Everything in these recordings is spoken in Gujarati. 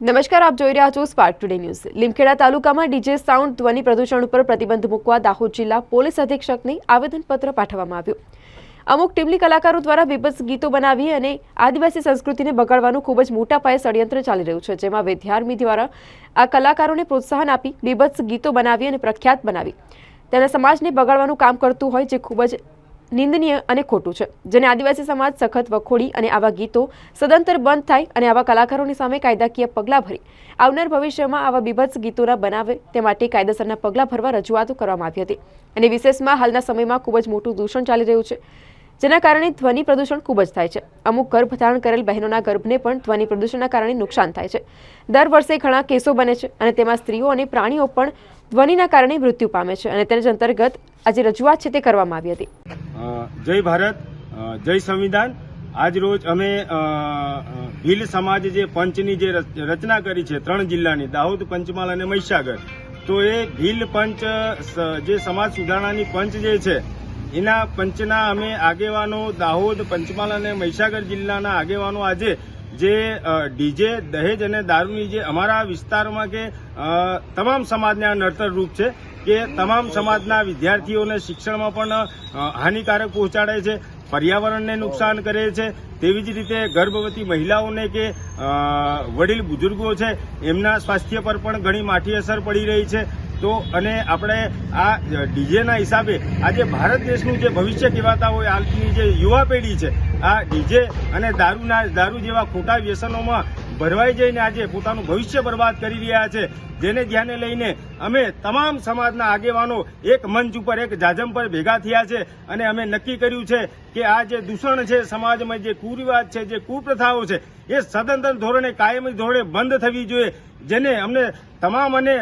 નમસ્કાર, આપ જોઈ રહ્યા છો સ્પાર્ક ટુડે ન્યૂઝ લીમખેડા તાલુકામાં ડીજે સાઉન્ડ ધ્વનિ પ્રદૂષણ ઉપર પ્રતિબંધ મૂકવા દાહોદ જિલ્લા પોલીસ અધિક્ષકને આવેદનપત્ર પાઠવવામાં આવ્યું. અમુક ટીમલી કલાકારો દ્વારા બીભત્સ ગીતો બનાવી અને આદિવાસી સંસ્કૃતિને બગાડવાનું ખૂબ જ મોટા પાયે ષડયંત્ર ચાલી રહ્યું છે, જેમાં વિદ્યાર્મી દ્વારા આ કલાકારોને પ્રોત્સાહન આપી બીભત્સ ગીતો બનાવી અને પ્રખ્યાત બનાવી. તેના સમાજને બગાડવાનું કામ કરતું હોય, જે ખૂબ જ નિંદનીય અને ખોટું છે, જેને આદિવાસી સમાજ સખત વખોડી અને આવા ગીતો સદંતર બંધ થાય અને આવા કલાકારોની સામે કાયદાકીય પગલાં ભરી. આવનાર ભવિષ્યમાં આવા બીભત્સ ગીતોના બનાવે તે માટે કાયદેસરના પગલાં ભરવા રજૂઆતો કરવામાં આવી હતી. અને વિશેષમાં હાલના સમયમાં ખૂબ જ મોટું દૂષણ ચાલી રહ્યું છે. જેના કારણે ધ્વનિ પ્રદૂષણ ખૂબ જ થાય છે. અમુક ગર્ભ ધારણ કરેલ બહેનોના ગર્ભને પણ ધ્વનિ પ્રદૂષણના કારણે નુકસાન થાય છે. દર વર્ષે ઘણા કેસો બને છે અને તેમાં સ્ત્રીઓ અને પ્રાણીઓ પણ ધ્વનિના કારણે મૃત્યુ પામે છે અને તેના અંતર્ગત આજે રજૂઆત છે તે કરવામાં આવી હતી. જય ભારત જય સંવિધાન. આજ રોજ અમે ભીલ સમાજ જે પંચની જે રચ- રચના કરી છે ત્રણ જિલ્લાની, દાહોદ, પંચમહાલ અને મહીસાગર, તો એ ભીલ પંચ જે સમાજ સુધારણાની પંચ જે છે એના પંચના અમે આગેવાનો દાહોદ, પંચમહાલ અને મહીસાગર જિલ્લાના આગેવાનો આજે જે ડીજે, દહેજ અને દારૂની જે અમારા વિસ્તારમાં કે તમામ સમાજને આ નડતર રૂપ છે કે તમામ સમાજના વિદ્યાર્થીઓને શિક્ષણમાં પણ હાનિકારક પહોંચાડે છે, પર્યાવરણને નુકસાન કરે છે, તેવી જ રીતે ગર્ભવતી મહિલાઓને કે વડીલ બુજુર્ગો છે, એમના સ્વાસ્થ્ય પર પણ ઘણી માઠી અસર પડી રહી છે. તો અને આપણે આ ડીજેના હિસાબે આજે ભારત દેશનું જે ભવિષ્ય કહેવાતા હોય આજની જે યુવા પેઢી છે, આ ડીજે અને દારૂના, દારૂ જેવા ખોટા વ્યસનોમાં ભરવાઈ જઈને આજે પોતાનું ભવિષ્ય બરબાદ કરી રહ્યા છે. જેને ધ્યાને લઈને અમે તમામ સમાજના આગેવાનો એક મંચ ઉપર, એક જાજમ પર ભેગા થયા છે અને અમે નક્કી કર્યું છે કે આ જે દૂષણ છે સમાજમાં, જે કુરિવાજ છે, જે કુપ્રથાઓ છે, એ સદંતર ધોરણે કાયમી ધોરણે બંધ થવી જોઈએ. જેને અમને તમામ અને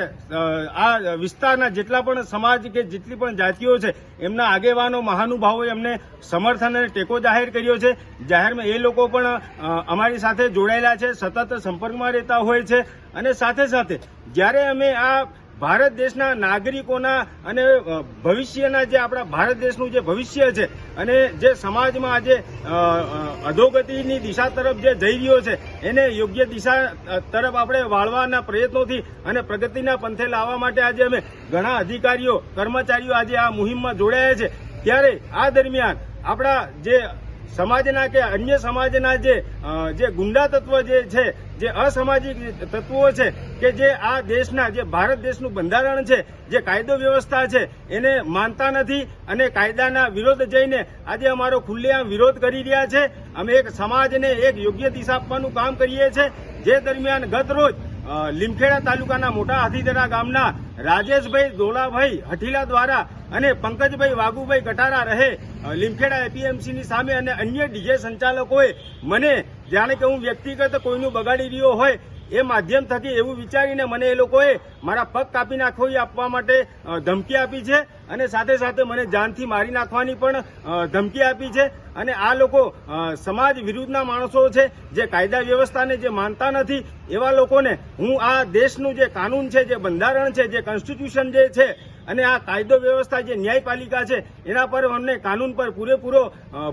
આ વિસ્તારના જેટલા પણ સમાજ કે જેટલી પણ જાતિઓ છે, એમના આગેવાનો, મહાનુભાવોએ અમને સમર્થન અને ટેકો જાહેર કર્યો છે. જાહેરમાં એ લોકો પણ અમારી સાથે જોડાયેલા છે, સતત સંપર્કમાં રહેતા હોય છે. અને સાથે સાથે, જ્યારે અમે આ ભારત દેશના નાગરિકોના અને ભવિષ્યના જે આપણા ભારત દેશનું જે ભવિષ્ય છે અને જે સમાજમાં આજે અધોગતિની દિશા તરફ જે જઈ રહ્યો છે, એને યોગ્ય દિશા તરફ આપણે વાળવાના પ્રયત્નોથી અને પ્રગતિના પંથે લાવવા માટે આજે અમે ઘણા અધિકારીઓ, કર્મચારીઓ આજે આ મુહિમમાં જોડાયા છે. ત્યારે આ દરમિયાન આપણા જે સમાજના કે અન્ય સમાજના જે જે ગુંડા તત્વ જે છે, જે અસામાજિક તત્વો છે, કે જે આ દેશના, જે ભારત દેશનું બંધારણ છે, જે કાયદો વ્યવસ્થા છે, એને માનતા નથી અને કાયદાના વિરોધ જઈને આજે અમારો ખુલ્લેઆમ વિરોધ કરી રહ્યા છે. અમે એક સમાજને એક યોગ્ય દિશા આપવાનું કામ કરીએ છીએ. જે દરમિયાન ગત રોજ લીમખેડા તાલુકાના મોટા હાથીદરા ગામના રાજેશભાઈ દોલાભાઈ હઠીલા દ્વારા અને પંકજભાઈ વાઘુભાઈ ગટારા રહે લીમખેડા એપીએમસીની સામે અને અન્ય ડીજે સંચાલકોએ મને, જાણે કે હું વ્યક્તિગત કોઈનું બગાડી રહ્યો હોય એ માધ્યમ થકી એવું વિચારીને મને એ લોકોએ મારા પગ કાપી નાખવી આપવા માટે ધમકી આપી છે અને સાથે સાથે મને જાનથી મારી નાખવાની પણ ધમકી આપી છે અને આ લોકો સમાજ વિરુદ્ધના માણસો છે, જે કાયદા વ્યવસ્થાને જે માનતા નથી, એવા લોકોને હું આ દેશનું જે કાનૂન છે, જે બંધારણ છે, જે કોન્સ્ટિટ્યુશન જે છે અને આ કાયદો વ્યવસ્થા જે ન્યાયપાલિકા છે, એના પર અમને કાનૂન પર પૂરેપૂરો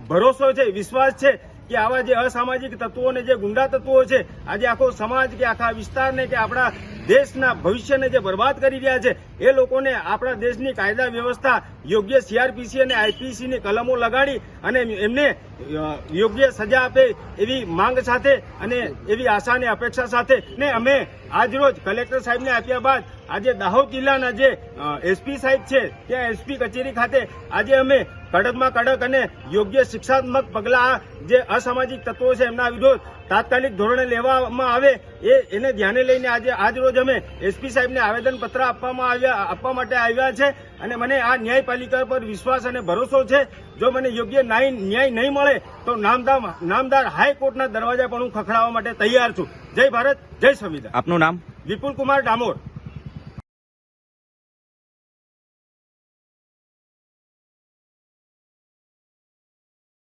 ભરોસો છે, વિશ્વાસ છે કે આવા જે અસામાજિક તત્વો અને જે ગુંડા તત્વો છે, આજે આખો સમાજ કે આખા વિસ્તારને કે આપણા દેશના ભવિષ્યને જે બરબાદ કરી રહ્યા છે, એ લોકોને આપણા દેશની કાયદા વ્યવસ્થા યોગ્ય સીઆરપીસી અને આઈપીસીની કલમો લગાડી અને એમને યોગ્ય સજા આપે એવી માંગ સાથે અને એવી આશા અને અપેક્ષા સાથે ને અમે આજરોજ કલેક્ટર સાહેબને આપ્યા બાદ આજે દાહોદ જિલ્લાના જે એસપી સાહેબ છે, ત્યાં એસપી કચેરી ખાતે આજે અમે કડકમાં કડક અને યોગ્ય શિક્ષાત્મક પગલાં જે અસામાજિક તત્વો છે એમના વિરોધ તાત્કાલિક ધોરણે લેવામાં આવે એ, એને ધ્યાને લઈને આજે આજ અમે એસપી સાહેબને આવેદનપત્ર આપવામાં આવ્યા આપવા માટે આવ્યા છે. અને મને આ ન્યાયપાલિકા પર વિશ્વાસ અને ભરોસો છે. જો મને યોગ્ય ન્યાય ન્યાય નહીં મળે તો નામદાર નામદાર હાઈકોર્ટના દરવાજા પણ હું ખખડાવવા માટે તૈયાર છું. જય ભારત જય સંવિધાન. આપનું નામ? વિપુલ કુમાર ડામોર.